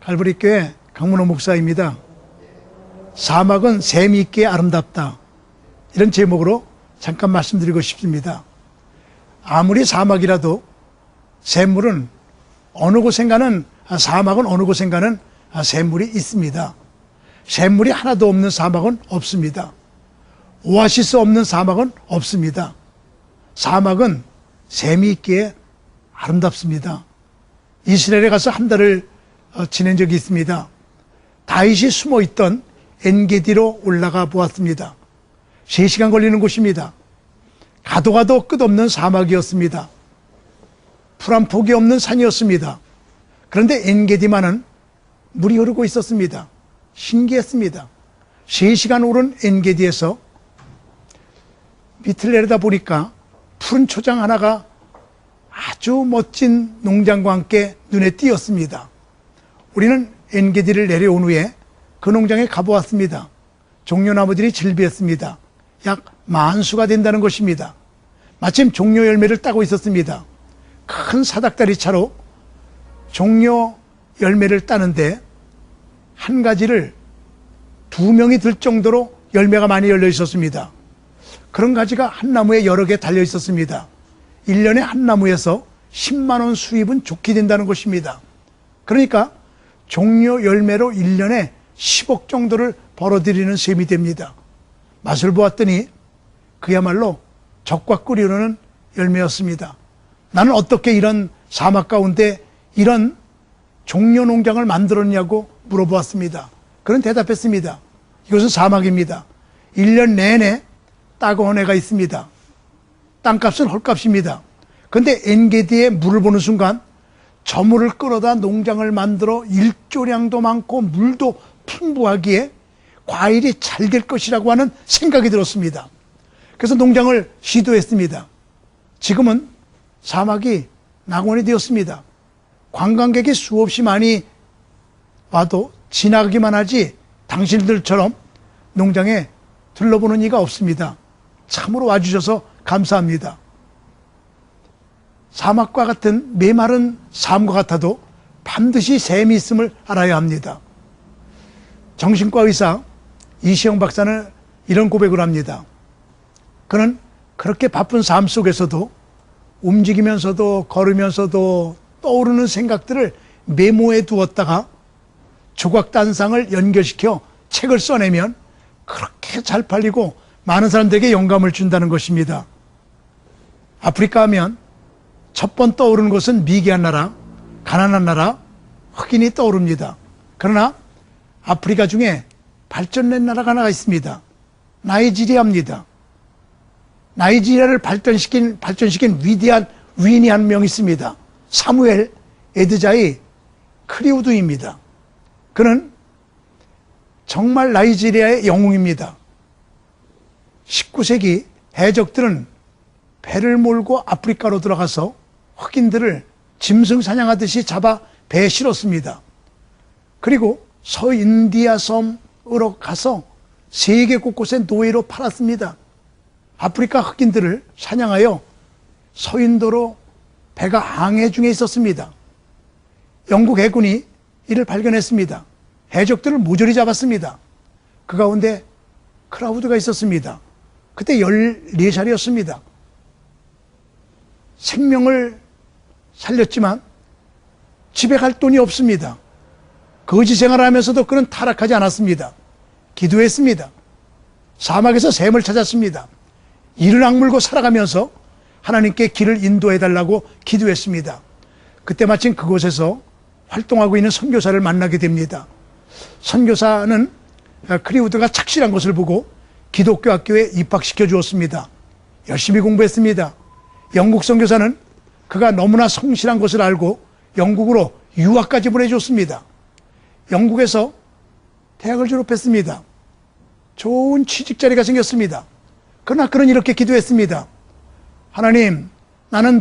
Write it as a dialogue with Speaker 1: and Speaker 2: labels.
Speaker 1: 갈보리교회 강문호 목사입니다. 사막은 샘이 있기에 아름답다. 이런 제목으로 잠깐 말씀드리고 싶습니다. 아무리 사막이라도 샘물은 어느 곳엔가는 아, 사막은 어느 곳엔가는 아, 샘물이 있습니다. 샘물이 하나도 없는 사막은 없습니다. 오아시스 없는 사막은 없습니다. 사막은 샘이 있기에 아름답습니다. 이스라엘에 가서 한 달을 어, 지낸 적이 있습니다. 다윗이 숨어 있던 엔게디로 올라가 보았습니다. 3시간 걸리는 곳입니다. 가도 가도 끝없는 사막이었습니다. 풀 한 폭이 없는 산이었습니다. 그런데 엔게디만은 물이 흐르고 있었습니다. 신기했습니다. 3시간 오른 엔게디에서 밑을 내려다 보니까 푸른 초장 하나가 아주 멋진 농장과 함께 눈에 띄었습니다. 우리는 엔게디를 내려온 후에 그 농장에 가보았습니다. 종려나무들이 즐비했습니다. 약 만수가 된다는 것입니다. 마침 종려 열매를 따고 있었습니다. 큰 사닥다리 차로 종려 열매를 따는데 한 가지를 두 명이 들 정도로 열매가 많이 열려 있었습니다. 그런 가지가 한 나무에 여러 개 달려 있었습니다. 1년에 한 나무에서 10만원 수입은 좋게 된다는 것입니다. 그러니까 종려 열매로 1년에 10억 정도를 벌어들이는 셈이 됩니다. 맛을 보았더니 그야말로 적과 꿀이오는 열매였습니다. 나는 어떻게 이런 사막 가운데 이런 종려 농장을 만들었냐고 물어보았습니다. 그는 대답했습니다. 이것은 사막입니다. 1년 내내 따가운 해가 있습니다. 땅값은 헐값입니다. 근데 엔게디에 물을 보는 순간 저 물을 끌어다 농장을 만들어 일조량도 많고 물도 풍부하기에 과일이 잘 될 것이라고 하는 생각이 들었습니다. 그래서 농장을 시도했습니다. 지금은 사막이 낙원이 되었습니다. 관광객이 수없이 많이 와도 지나가기만 하지 당신들처럼 농장에 둘러보는 이가 없습니다. 참으로 와주셔서 감사합니다. 사막과 같은 메마른 삶과 같아도 반드시 샘이 있음을 알아야 합니다. 정신과 의사 이시영 박사는 이런 고백을 합니다. 그는 그렇게 바쁜 삶 속에서도 움직이면서도 걸으면서도 떠오르는 생각들을 메모해 두었다가 조각 단상을 연결시켜 책을 써내면 그렇게 잘 팔리고 많은 사람들에게 영감을 준다는 것입니다. 아프리카 하면 첫 번 떠오르는 것은 미개한 나라, 가난한 나라, 흑인이 떠오릅니다. 그러나 아프리카 중에 발전된 나라가 하나가 있습니다. 나이지리아입니다. 나이지리아를 발전시킨, 발전시킨 위대한 위인이 한 명 있습니다. 사무엘 에드자이 크리우드입니다. 그는 정말 나이지리아의 영웅입니다. 19세기 해적들은 배를 몰고 아프리카로 들어가서 흑인들을 짐승 사냥하듯이 잡아 배에 실었습니다. 그리고 서인디아 섬으로 가서 세계 곳곳에 노예로 팔았습니다. 아프리카 흑인들을 사냥하여 서인도로 배가 항해 중에 있었습니다. 영국 해군이 이를 발견했습니다. 해적들을 모조리 잡았습니다. 그 가운데 크라우드가 있었습니다. 그때 14살이었습니다. 생명을 살렸지만 집에 갈 돈이 없습니다. 거지 생활을 하면서도 그는 타락하지 않았습니다. 기도했습니다. 사막에서 샘을 찾았습니다. 이를 악물고 살아가면서 하나님께 길을 인도해 달라고 기도했습니다. 그때 마침 그곳에서 활동하고 있는 선교사를 만나게 됩니다. 선교사는 크리우드가 착실한 것을 보고 기독교 학교에 입학시켜 주었습니다. 열심히 공부했습니다. 영국 선교사는 그가 너무나 성실한 것을 알고 영국으로 유학까지 보내줬습니다. 영국에서 대학을 졸업했습니다. 좋은 취직 자리가 생겼습니다. 그러나 그는 이렇게 기도했습니다. 하나님, 나는